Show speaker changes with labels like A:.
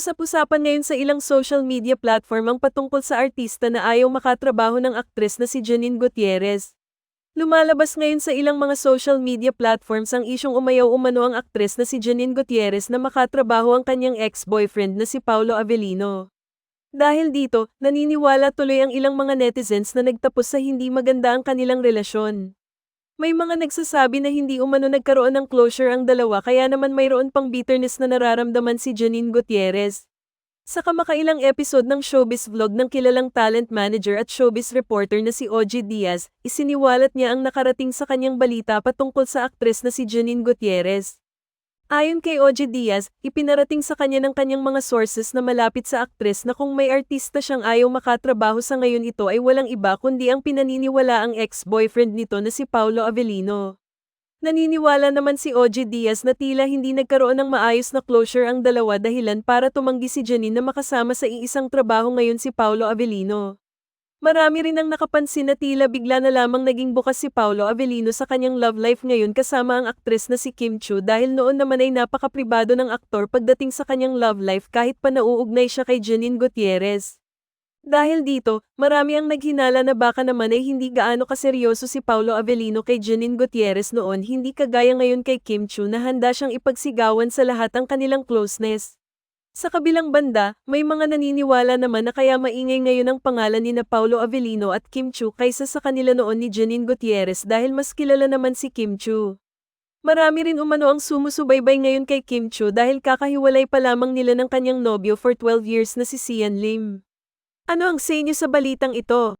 A: Usap-usapan ngayon sa ilang social media platform ang patungkol sa artista na ayaw makatrabaho ng aktres na si Janine Gutierrez. Lumalabas ngayon sa ilang mga social media platforms ang isyong umayaw umano ang aktres na si Janine Gutierrez na makatrabaho ang kanyang ex-boyfriend na si Paulo Avellino. Dahil dito, naniniwala tuloy ang ilang mga netizens na nagtapos sa hindi maganda ang kanilang relasyon. May mga nagsasabi na hindi umano nagkaroon ng closure ang dalawa kaya naman mayroon pang bitterness na nararamdaman si Janine Gutierrez. Sa kamakailang episode ng showbiz vlog ng kilalang talent manager at showbiz reporter na si OG Diaz, isiniwalat niya ang nakarating sa kanyang balita patungkol sa aktres na si Janine Gutierrez. Ayon kay OG Diaz, ipinarating sa kanya ng kanyang mga sources na malapit sa aktres na kung may artista siyang ayaw makatrabaho sa ngayon ito ay walang iba kundi ang pinaniniwala ang ex-boyfriend nito na si Paulo Avellino. Naniniwala naman si OG Diaz na tila hindi nagkaroon ng maayos na closure ang dalawa dahilan para tumanggi si Janine na makasama sa iisang trabaho ngayon si Paulo Avellino. Marami rin ang nakapansin na tila bigla na lamang naging bukas si Paulo Avellino sa kanyang love life ngayon kasama ang aktres na si Kim Chu dahil noon naman ay napakapribado ng aktor pagdating sa kanyang love life kahit pa nauugnay siya kay Janine Gutierrez. Dahil dito, marami ang naghinala na baka naman ay hindi gaano kaseryoso si Paulo Avellino kay Janine Gutierrez noon hindi kagaya ngayon kay Kim Chu na handa siyang ipagsigawan sa lahat ang kanilang closeness. Sa kabilang banda, may mga naniniwala naman na kaya maingay ngayon ang pangalan ni na Paulo Avellino at Kim Chu kaysa sa kanila noon ni Janine Gutierrez dahil mas kilala naman si Kim Chu. Marami rin umano ang sumusubaybay ngayon kay Kim Chu dahil kakahiwalay pa lamang nila ng kanyang nobyo for 12 years na si Sian Lim. Ano ang say niyo sa balitang ito?